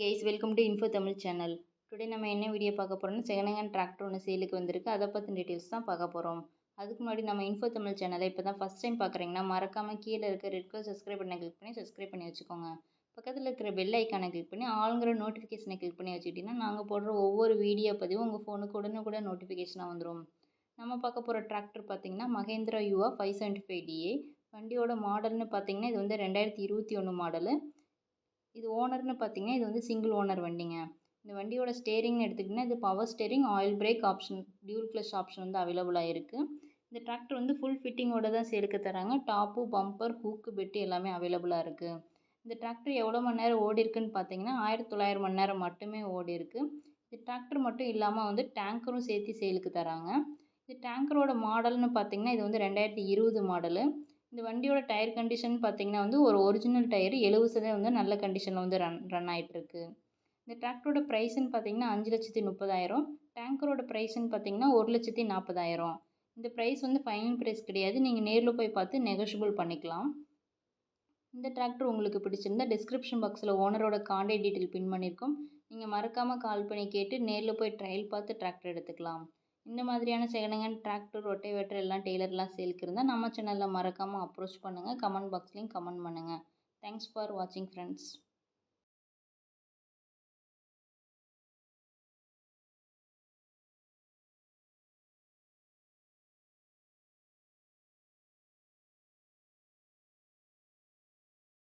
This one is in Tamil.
Guys welcome to info Tamil channel today நம்ம என்ன வீடியோ பார்க்க போகிறோம்னா செகண்ட் ஹேண்ட் டிராக்டர் ஒன்று சேலுக்கு வந்திருக்கு. அதை பற்றின டீட்டெயில்ஸ் தான் பார்க்க போகிறோம் அதுக்கு முன்னாடி நம்ம இன்ஃபோ தமிழ் சேனலை இப்போ தான் ஃபஸ்ட் டைம் பார்க்குறீங்கன்னா மறக்காமல் கீழே இருக்க ரெட் கலர் சப்ஸ்கிரைப் பண்ண கிளிக் பண்ணி சப்ஸ்கிரைப் பண்ணி வச்சுக்கோங்க. பக்கத்தில் இருக்கிற பெல் ஐக்கானை கிளிக் பண்ணி ஆளுங்கிற நோட்டிஃபிகேஷனை கிளிக் பண்ணி வச்சுக்கிட்டிங்கன்னா நாங்கள் போடுற ஒவ்வொரு வீடியோ பதிவும் உங்கள் ஃபோனுக்கு உடனே கூட நோட்டிஃபிகேஷனாக வந்துடும் நம்ம பார்க்க போகிற டிராக்டர் பார்த்திங்கன்னா மகேந்திரா யூஆ ஃபைவ் செவன்ட்டி ஃபைவ் டிஏ வண்டியோட மாடல்னு பார்த்திங்கன்னா இது வந்து ரெண்டாயிரத்தி இருபத்தி ஒன்று மாடலு இது ஓனர்னு பார்த்தீங்கன்னா இது வந்து சிங்கிள் ஓனர் வண்டிங்க. இந்த வண்டியோட ஸ்டேரிங்னு எடுத்துக்கிட்டிங்கன்னா இது power steering oil brake option dual clutch option வந்து அவைலபிளாக இருக்குது இந்த டிராக்டர் வந்து ஃபுல் ஃபிட்டிங்கோட தான் சேர்க்க தராங்க. டாப்பு பம்பர் ஹூக்கு பெட்டு எல்லாமே அவைலபிளாக இருக்குது இந்த டிராக்டர் எவ்வளோ மணி நேரம் ஓடி இருக்குன்னு பார்த்தீங்கன்னா ஆயிரத்தி தொள்ளாயிரம் மணி நேரம் மட்டுமே ஓடி இருக்குது இந்த டிராக்டர் மட்டும் இல்லாமல் வந்து டேங்கரும் சேர்த்து சேலுக்கு தராங்க. இந்த டேங்கரோட மாடல்னு பார்த்தீங்கன்னா இது வந்து ரெண்டாயிரத்தி இருபது மாடலு இந்த வண்டியோட டயர் கண்டிஷன் பார்த்தீங்கன்னா வந்து ஒரு ஒரிஜினல் டயர் எழுபது சதவீதம் வந்து நல்ல கண்டிஷனில் வந்து ரன் ரன் ஆகிட்டுருக்கு இந்த டிராக்டரோட ப்ரைஸ்ன்னு பார்த்தீங்கன்னா அஞ்சு லட்சத்தி முப்பதாயிரம். டேங்கரோட ப்ரைஸ்ன்னு பார்த்தீங்கன்னா ஒரு லட்சத்தி நாற்பதாயிரம். இந்த ப்ரைஸ் வந்து ஃபைனல் ப்ரைஸ் கிடையாது. நீங்கள் நேரில் போய் பார்த்து நெகோஷியபிள் பண்ணிக்கலாம். இந்த டிராக்டர் உங்களுக்கு பிடிச்சிருந்தா டிஸ்கிரிப்ஷன் பாக்ஸில் ஓனரோட காண்டாக்ட் டீட்டெயில் பின் பண்ணியிருக்கோம் நீங்கள் மறக்காமல் கால் பண்ணி கேட்டு நேரில் போய் ட்ரையல் பார்த்து டிராக்டர் எடுத்துக்கலாம். இந்த மாதிரியான செகண்ட் ஹேண்ட் டிராக்டர் ரொட்டேவேட்டர் எல்லாம் டெய்லர்லாம் சேலுக்கு இருந்தால் நம்ம சேனலில் மறக்காமல் அப்ரோச் பண்ணுங்கள் கமெண்ட் பாக்ஸ்லேயும் கமெண்ட் பண்ணுங்கள் தேங்க்ஸ் ஃபார் வாட்சிங் ஃப்ரெண்ட்ஸ்